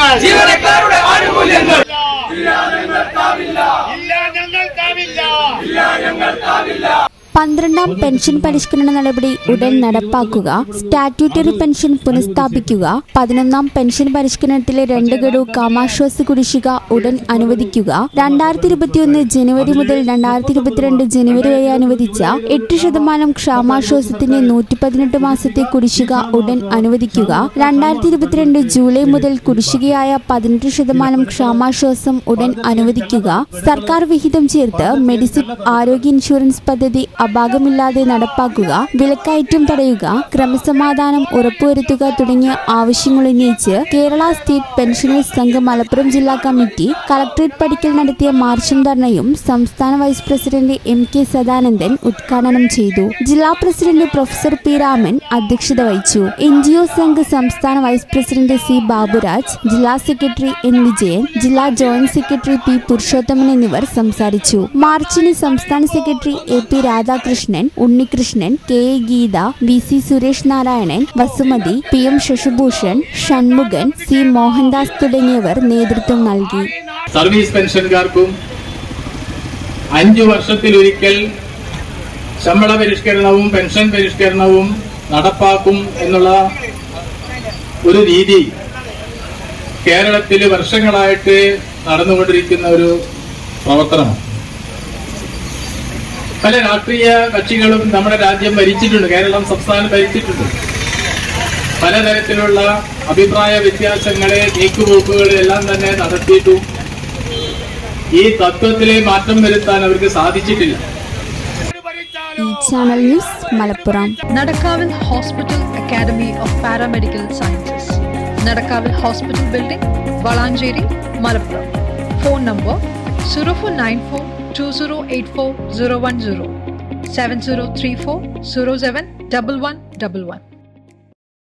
ആനുകൂല്യങ്ങൾ ജീവനക്കാരുടെ ആനുകൂല്യങ്ങൾ. ഇല്ല ഞങ്ങൾ കാവില്ല പന്ത്രണ്ടാം പെൻഷൻ പരിഷ്കരണ നടപടി ഉടൻ നടപ്പാക്കുക. സ്റ്റാറ്റ്യൂട്ടറി പെൻഷൻ പുനഃസ്ഥാപിക്കുക. പതിനൊന്നാം പെൻഷൻ പരിഷ്കരണത്തിലെ രണ്ട് ഗഡു കാമാശ്വാസ കുടിശ്ശിക ഉടൻ അനുവദിക്കുക. രണ്ടായിരത്തി ഇരുപത്തിയൊന്ന് ജനുവരി മുതൽ രണ്ടായിരത്തി ഇരുപത്തിരണ്ട് ജനുവരി വരെ അനുവദിച്ച എട്ട് ശതമാനം ക്ഷാമാശ്വാസത്തിന്റെ നൂറ്റി പതിനെട്ട് മാസത്തെ കുടിശ്ശിക ഉടൻ അനുവദിക്കുക. രണ്ടായിരത്തി ഇരുപത്തിരണ്ട് ജൂലൈ മുതൽ കുടിശ്ശികയായ പതിനെട്ട് ശതമാനം ക്ഷാമാശ്വാസം ഉടൻ അനുവദിക്കുക. സർക്കാർ വിഹിതം ചേർത്ത് മെഡിസിൻ ആരോഗ്യ ഇൻഷുറൻസ് പദ്ധതി അപാകമില്ലാതെ നടപ്പാക്കുക വിലക്കയറ്റം തടയുക ക്രമസമാധാനം ഉറപ്പുവരുത്തുക തുടങ്ങിയ ആവശ്യങ്ങൾ ഉന്നയിച്ച് കേരള സ്റ്റേറ്റ് പെൻഷനേഴ്സ് സംഘം മലപ്പുറം ജില്ലാ കമ്മിറ്റി കളക്ടറേറ്റ് പടിക്കൽ നടത്തിയ മാർച്ചും ധർണയും സംസ്ഥാന vice president M K Sadanandan ഉദ്ഘാടനം ചെയ്തു. ജില്ലാ പ്രസിഡന്റ് പ്രൊഫസർ പി രാമൻ അധ്യക്ഷത വഹിച്ചു. എൻ ജി ഒ സംഘ് സംസ്ഥാന വൈസ് പ്രസിഡന്റ് സി ബാബുരാജ് ജില്ലാ സെക്രട്ടറി എൻ വിജയൻ ജില്ലാ ജോയിന്റ് സെക്രട്ടറി പി പുരുഷോത്തമൻ എന്നിവർ സംസാരിച്ചു. മാർച്ചിന് സംസ്ഥാന secretary A P Radhakrishnan Unnikrishnan K. Geetha V. C. Suresh Narayanan Vasumathi P. M. Sasibhushan Shanmughan C. Mohandas തുടങ്ങിയവർ നേതൃത്വം നൽകി. സർവീസ് പെൻഷൻകാർക്കും അഞ്ചു വർഷത്തിലൊരിക്കൽ ശമ്പള പരിഷ്കരണവും പെൻഷൻ പരിഷ്കരണവും നടപ്പാക്കും എന്നുള്ള ഒരു രീതി കേരളത്തിൽ വർഷങ്ങളായിട്ട് നടന്നുകൊണ്ടിരിക്കുന്ന ഒരു പ്രവർത്തനമാണ്. പല രാഷ്ട്രീയ കക്ഷികളും നമ്മുടെ രാജ്യം ഭരിച്ചിട്ടുണ്ട് കേരളം സംസ്ഥാനം ഭരിച്ചിട്ടുണ്ട്. പലതരത്തിലുള്ള അഭിപ്രായ വ്യത്യാസങ്ങളെ നീക്കുപോക്കുകൾ എല്ലാം തന്നെ നടത്തിയിട്ടും ഈ തത്വത്തിലെ മാറ്റം വരുത്താൻ അവർക്ക് സാധിച്ചിട്ടില്ല. Channel news Malappuram. Of paramedical sciences നടക്കാവിൽ hospital building Valanchery Malappuram. Phone number zero four nine 0494 2084 010 7034 07 1111.